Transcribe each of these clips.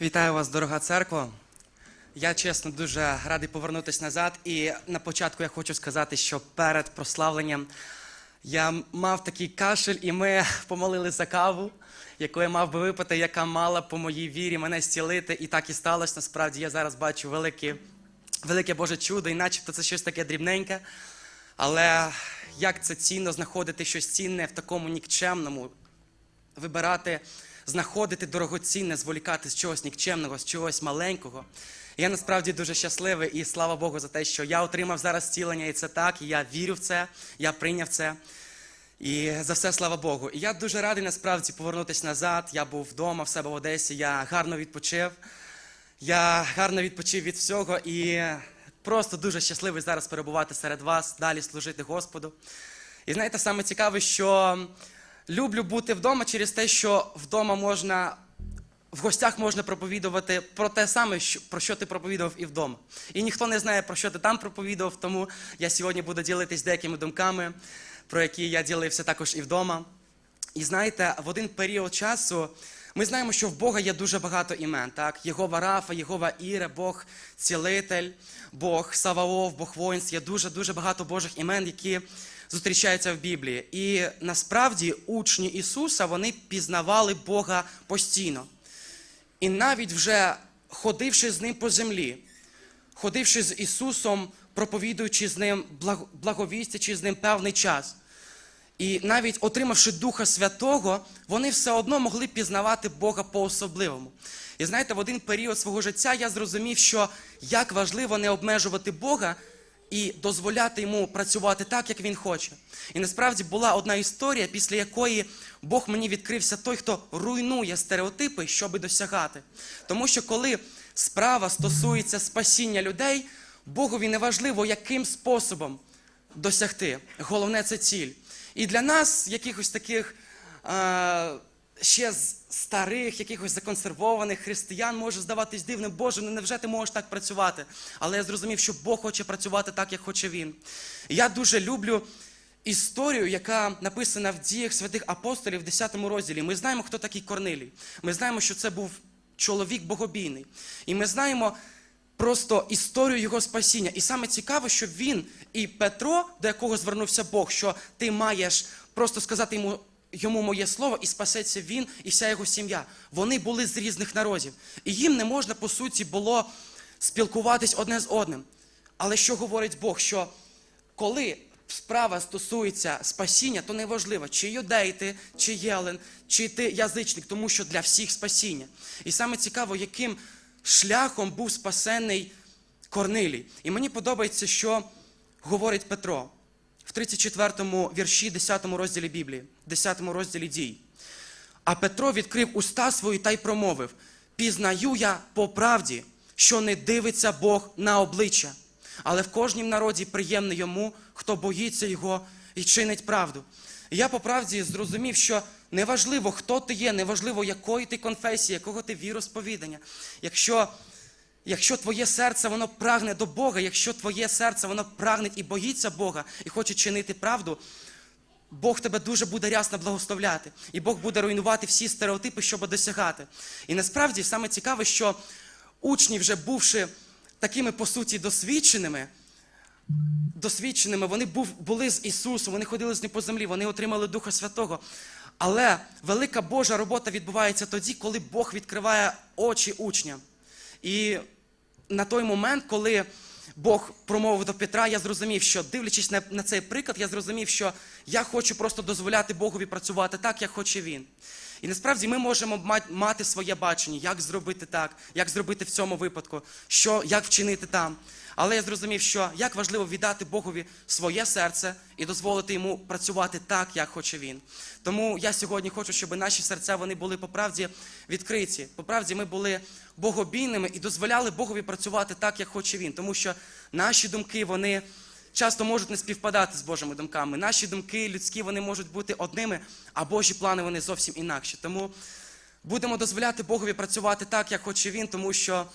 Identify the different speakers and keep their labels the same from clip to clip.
Speaker 1: Вітаю вас, дорога церква. Я чесно дуже радий повернутися назад. І на початку я хочу сказати, що перед прославленням я мав такий кашель, і ми помолили за каву, яку я мав би випити, яка мала по моїй вірі мене зцілити. І так і сталося. Насправді я зараз бачу велике, велике Боже чудо, і начебто це щось таке дрібненьке. Але як це цінно знаходити щось цінне в такому нікчемному, вибирати, знаходити дорогоцінне, зволікати з чогось нікчемного, з чогось маленького. Я насправді дуже щасливий і слава Богу за те, що я отримав зараз зцілення, і це так, і я вірю в це, я прийняв це. І за все слава Богу. І я дуже радий насправді повернутися назад. Я був вдома в себе в Одесі, я гарно відпочив. Я гарно відпочив від всього і просто дуже щасливий зараз перебувати серед вас, далі служити Господу. І знаєте, саме цікаве, що люблю бути вдома через те, що вдома можна. В гостях можна проповідувати про те саме, про що ти проповідував і вдома. І ніхто не знає, про що ти там проповідував, тому я сьогодні буду ділитись деякими думками, про які я ділився також і вдома. І знаєте, в один період часу ми знаємо, що в Бога є дуже багато імен. Так? Єгова Рафа, Єгова Іре, Бог цілитель, Бог Саваоф, Бог воїнств. Є дуже дуже багато Божих імен, які зустрічаються в Біблії. І насправді учні Ісуса вони пізнавали Бога постійно. І навіть вже ходивши з ним по землі, ходивши з Ісусом, проповідуючи з ним, благ- благовістячи з ним певний час. І навіть отримавши Духа Святого, вони все одно могли пізнавати Бога по-особливому. І знаєте, в один період свого життя я зрозумів, що як важливо не обмежувати Бога і дозволяти йому працювати так, як він хоче. І насправді була одна історія, після якої Бог мені відкрився той, хто руйнує стереотипи, щоби досягати. Тому що коли справа стосується спасіння людей, Богові не важливо, яким способом досягти. Головне це ціль. І для нас, якихось таких е, ще з старих, якихось законсервованих християн, може здаватись дивним, Боже, ну невже ти можеш так працювати? Але я зрозумів, що Бог хоче працювати так, як хоче Він. Я дуже люблю історію, яка написана в діях святих апостолів в 10 розділі. Ми знаємо, хто такий Корнилій. Ми знаємо, що це був чоловік богобійний. І ми знаємо просто історію його спасіння. І саме цікаво, що він і Петро, до якого звернувся Бог, що ти маєш просто сказати йому. Йому моє слово, і спасеться він і вся його сім'я. Вони були з різних народів. І їм не можна, по суті, було спілкуватись одне з одним. Але що говорить Бог? Що коли справа стосується спасіння, то неважливо, чи юдей ти, чи єлен, чи ти язичник, тому що для всіх спасіння. І саме цікаво, яким шляхом був спасений Корнилій. І мені подобається, що говорить Петро в 34-му вірші, 10 розділі Біблії, 10 розділі дій. А Петро відкрив уста свої та й промовив: Пізнаю я по правді, що не дивиться Бог на обличчя, але в кожнім народі приємний йому, хто боїться його і чинить правду. Я по правді зрозумів, що неважливо, хто ти є, неважливо, якої ти конфесії, якого ти віросповідання. Якщо Якщо твоє серце воно прагне до Бога, якщо твоє серце воно прагне і боїться Бога і хоче чинити правду, Бог тебе дуже буде рясно благословляти, і Бог буде руйнувати всі стереотипи, щоб досягати. І насправді саме цікаве, що учні, вже бувши такими по суті досвідченими, досвідченими, вони були з Ісусом, вони ходили з ним по землі, вони отримали Духа Святого. Але велика Божа робота відбувається тоді, коли Бог відкриває очі учням. І на той момент, коли Бог промовив до Петра, я зрозумів, що дивлячись на, на цей приклад, я зрозумів, що я хочу просто дозволяти Богові працювати так, як хоче він. І насправді ми можемо ма- мати своє бачення, як зробити так, як зробити в цьому випадку, що, як вчинити там. Але я зрозумів, що як важливо віддати Богові своє серце і дозволити йому працювати так, як хоче він. Тому я сьогодні хочу, щоб наші серця вони були по правді відкриті. По правді ми були богобійними і дозволяли Богові працювати так, як хоче він. Тому що наші думки, вони часто можуть не співпадати з Божими думками. Наші думки людські вони можуть бути одними, а Божі плани вони зовсім інакші. Тому будемо дозволяти Богові працювати так, як хоче він, тому що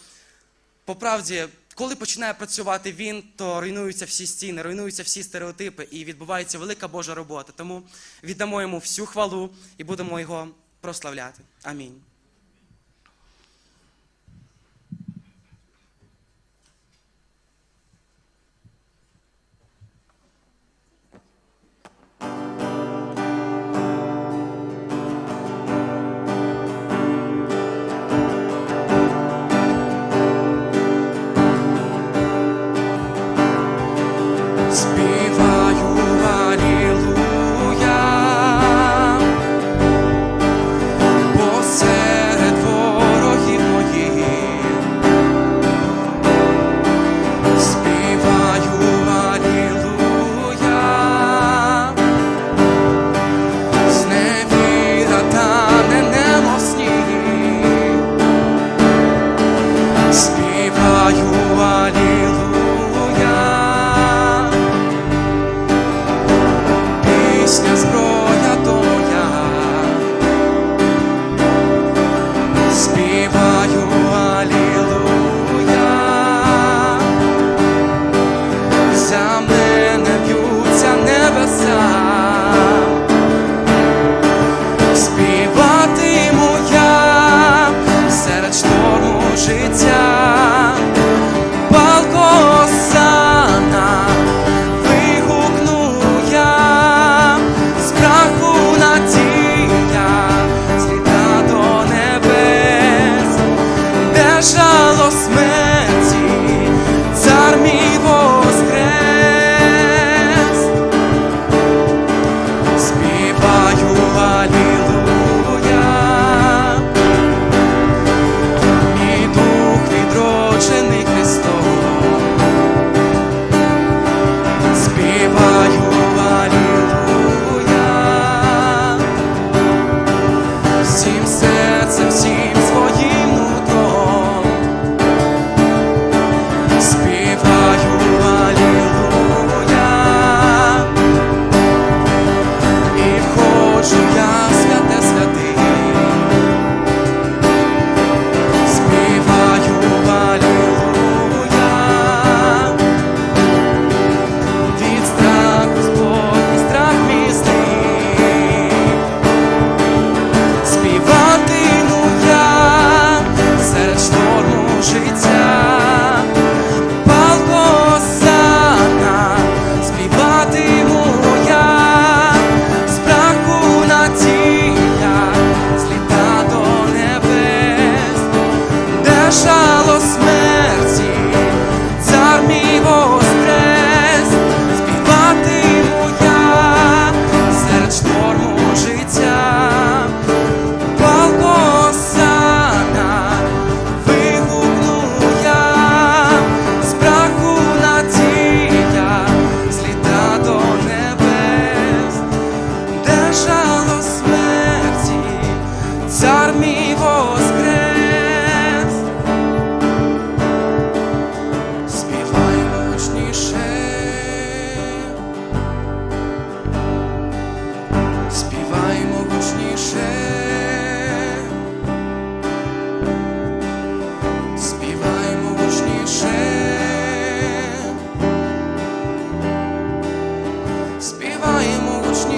Speaker 1: по правді, коли починає працювати він, то руйнуються всі стіни, руйнуються всі стереотипи і відбувається велика Божа робота. Тому віддамо йому всю хвалу і будемо його прославляти. Амінь.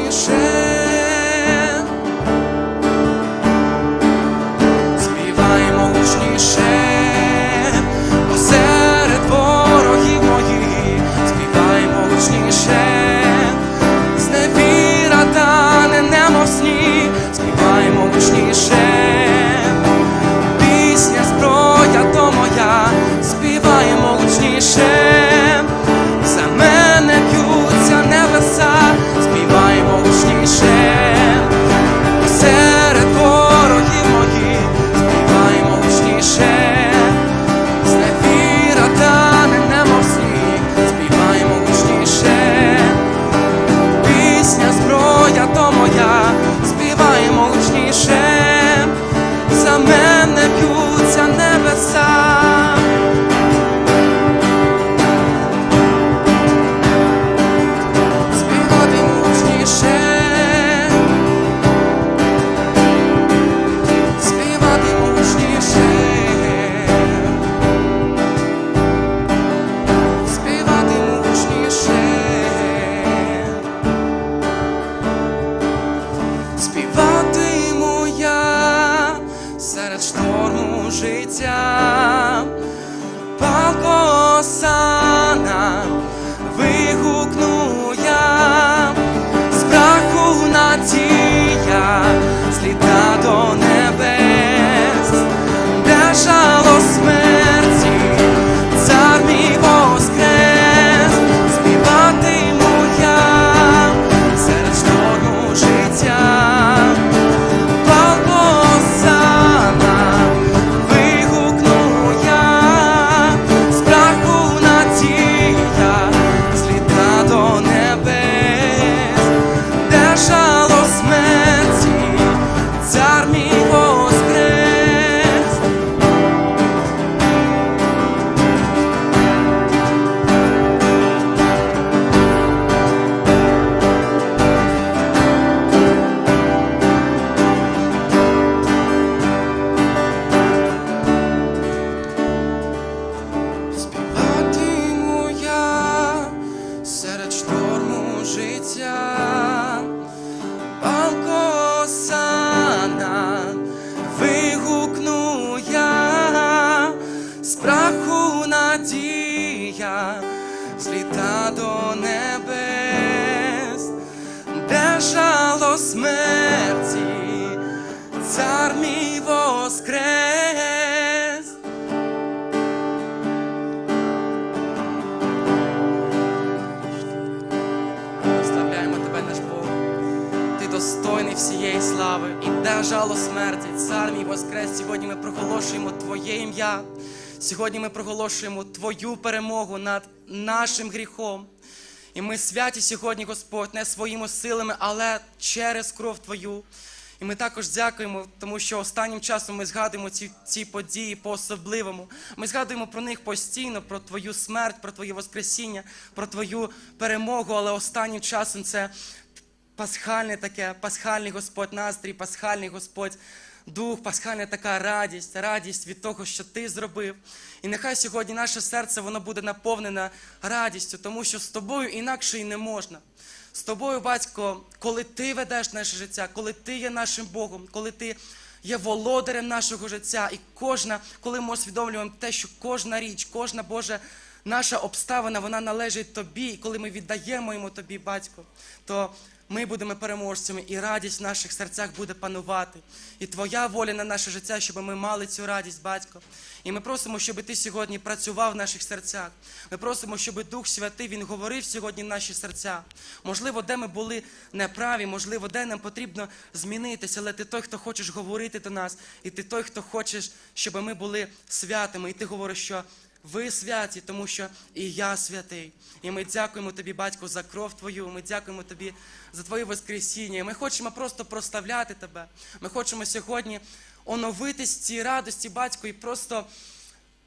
Speaker 1: Співаємо всієї слави і де жало смерті, цар мій воскрес. Сьогодні ми проголошуємо Твоє ім'я. Сьогодні ми проголошуємо Твою перемогу над нашим гріхом. І ми святі сьогодні, Господь, не своїми силами, але через кров Твою. І ми також дякуємо, тому що останнім часом ми згадуємо ці, ці події по-особливому. Ми згадуємо про них постійно, про Твою смерть, про Твоє Воскресіння, про Твою перемогу, але останнім часом це пасхальне таке, пасхальний Господь настрій, пасхальний Господь дух, пасхальна така радість, радість від того, що ти зробив. І нехай сьогодні наше серце воно буде наповнене радістю, тому що з тобою інакше і не можна. З тобою, батько, коли ти ведеш наше життя, коли ти є нашим Богом, коли ти є володарем нашого життя, і кожна, коли ми усвідомлюємо те, що кожна річ, кожна Божа наша обставина, вона належить тобі, і коли ми віддаємо йому тобі, батько, то ми будемо переможцями, і радість в наших серцях буде панувати. І твоя воля на наше життя, щоб ми мали цю радість, батько. І ми просимо, щоб ти сьогодні працював в наших серцях. Ми просимо, щоб Дух Святий Він говорив сьогодні в наші серця. Можливо, де ми були неправі, можливо, де нам потрібно змінитися, але ти той, хто хочеш говорити до нас, і ти той, хто хочеш, щоб ми були святими. І ти говориш, що ви святі, тому що і я святий. І ми дякуємо тобі, батько, за кров твою. Ми дякуємо тобі за твоє Воскресіння. Ми хочемо просто прославляти тебе. Ми хочемо сьогодні оновитись цій радості, батько, і просто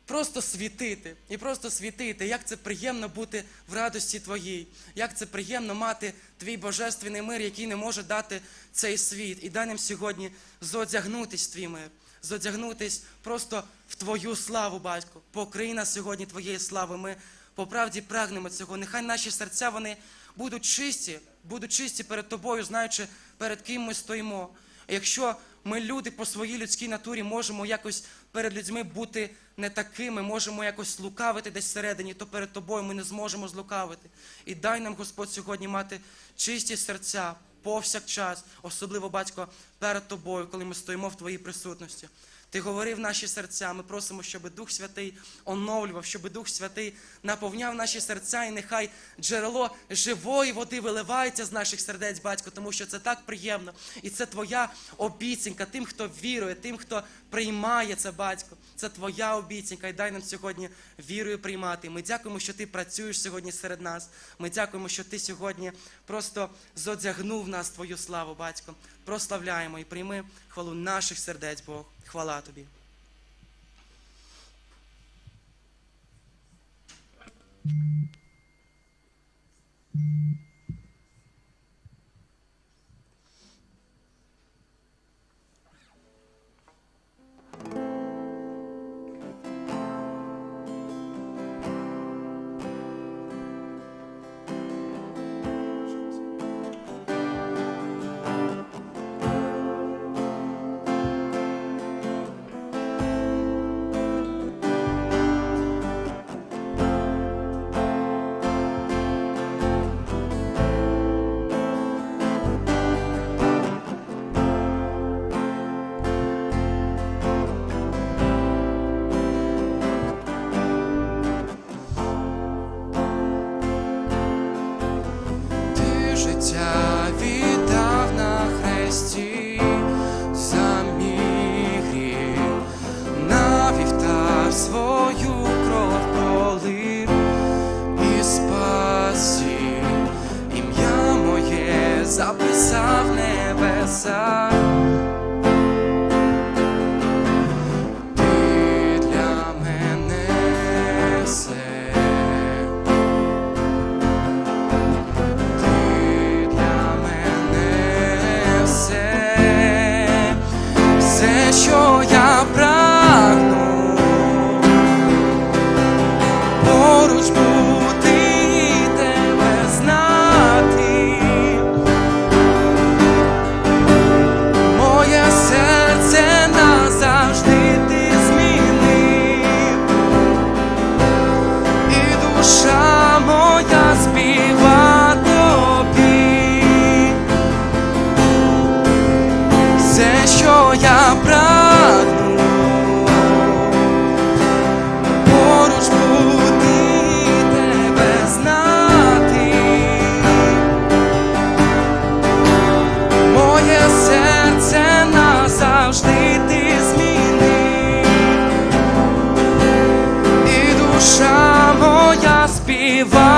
Speaker 1: просто світити, і просто світити, як це приємно бути в радості твоїй, як це приємно мати твій божественний мир, який не може дати цей світ. І дай нам сьогодні зодягнутись в твій мир, зодягнутись просто в твою славу, батько. Покрий нас сьогодні твоєї слави. Ми по правді прагнемо цього. Нехай наші серця вони будуть чисті, будуть чисті перед тобою, знаючи, перед ким ми стоїмо. Якщо ми люди по своїй людській натурі можемо якось перед людьми бути не такими, можемо якось лукавити десь всередині, то перед тобою ми не зможемо злукавити. І дай нам, Господь, сьогодні мати чисті серця повсякчас, особливо, батько, перед тобою, коли ми стоїмо в твоїй присутності. Ти говорив наші серця. Ми просимо, щоб Дух Святий оновлював, щоб Дух Святий наповняв наші серця, і нехай джерело живої води виливається з наших сердець, батько, тому що це так приємно. І це твоя обіцянка тим, хто вірує, тим, хто приймає це, батько. Це твоя обіцянка. І дай нам сьогодні вірою приймати. Ми дякуємо, що ти працюєш сьогодні серед нас. Ми дякуємо, що ти сьогодні просто зодягнув нас твою славу, батько. Прославляємо і прийми хвалу наших сердець, Бог. Хвала тобі. Ти vai.